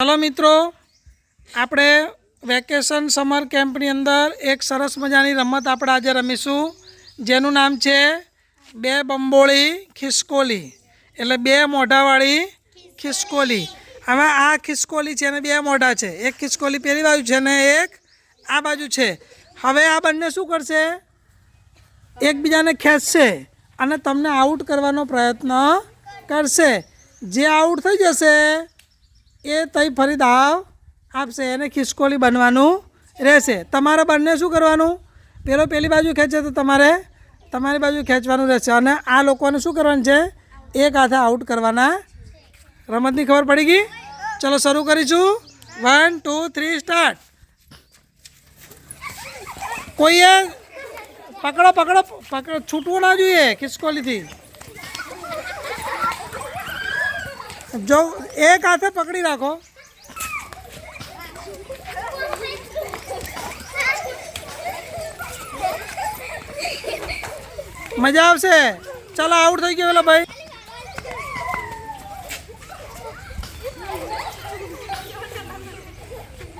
Hello મિત્રો, આપણે vacation summer કેમ્પની અંદર એક સરસ મજાની રમત આપણે આજે રમીશું. જેનું નામ છે બે બંબોળી ખિસકોલી, એટલે બે મોઢાવાળી ખિસકોલી. હવે આ ખિસકોલી છે ને બે મોઢા છે. એક ખિસકોલી પેલી બાજુ છે ને એક આ બાજુ છે. હવે આ બંને શું કરશે? એકબીજાને ખેંચશે અને તમને આઉટ કરવાનો પ્રયત્ન કરશે. જે આઉટ થઈ જશે એ તઈ ફરી દાવ. આપશે એને ખિસકોલી બનવાનું રહેશે. તમારે બંને શું કરવાનું? પેલો પેલી બાજુ ખેંચે તો તમારે, તમારી બાજુ ખેંચવાનું રહેશે. અને આ લોકોને શું કરવાનું છે? એક હાથે આઉટ કરવાના. રમતની ખબર પડી ગઈ? ચલો શરૂ કરીશું. વન ટુ થ્રી સ્ટાર્ટ કોઈએ? પકડો પકડો પકડો. છૂટવું ના જોઈએ ખિસકોલીથી. જો એક હાથે પકડી રાખો મજા આવશે ચાલો આઉટ થઈ ગયો પેલો ભાઈ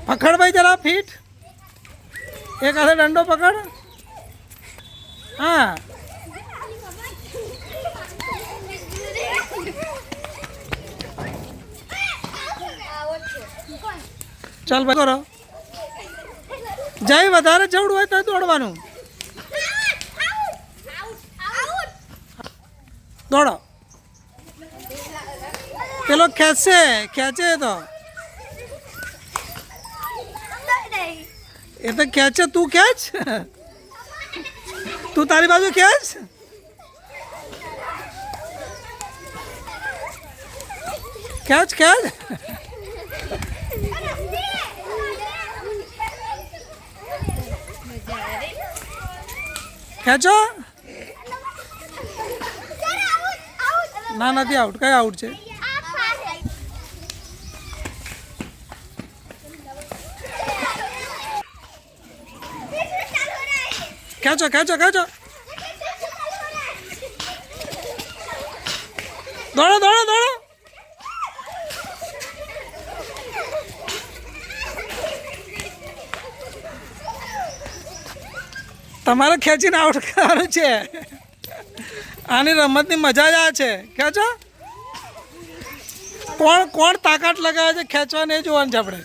પકડ ભાઈ જરા ફીટ એક હાથે દંડો પકડ હા ચાલ ભાઈ કરો. જય વધારે જવડું હોય તો દોડવાનું દોડો. પેલો ખેંચશે, ખેંચે તો. એ તો ખેંચે, તું ખેંચ? તું તારી બાજુ ખેંચ? ખેંચ ખેંચ? ખેંચો ના નથી આઉટ કઈ આઉટ છે? ખેંચો ખેંચો ખેંચો. દોડો દોડો દોડો. તમારે ખેંચીને આઉટ કરવાનું છે. આની રમતની મજા જ આ છે. ખેંચો. કોણ કોણ તાકાત લગાવે છે? ખેંચવાની એ જોવાનું છે આપણે.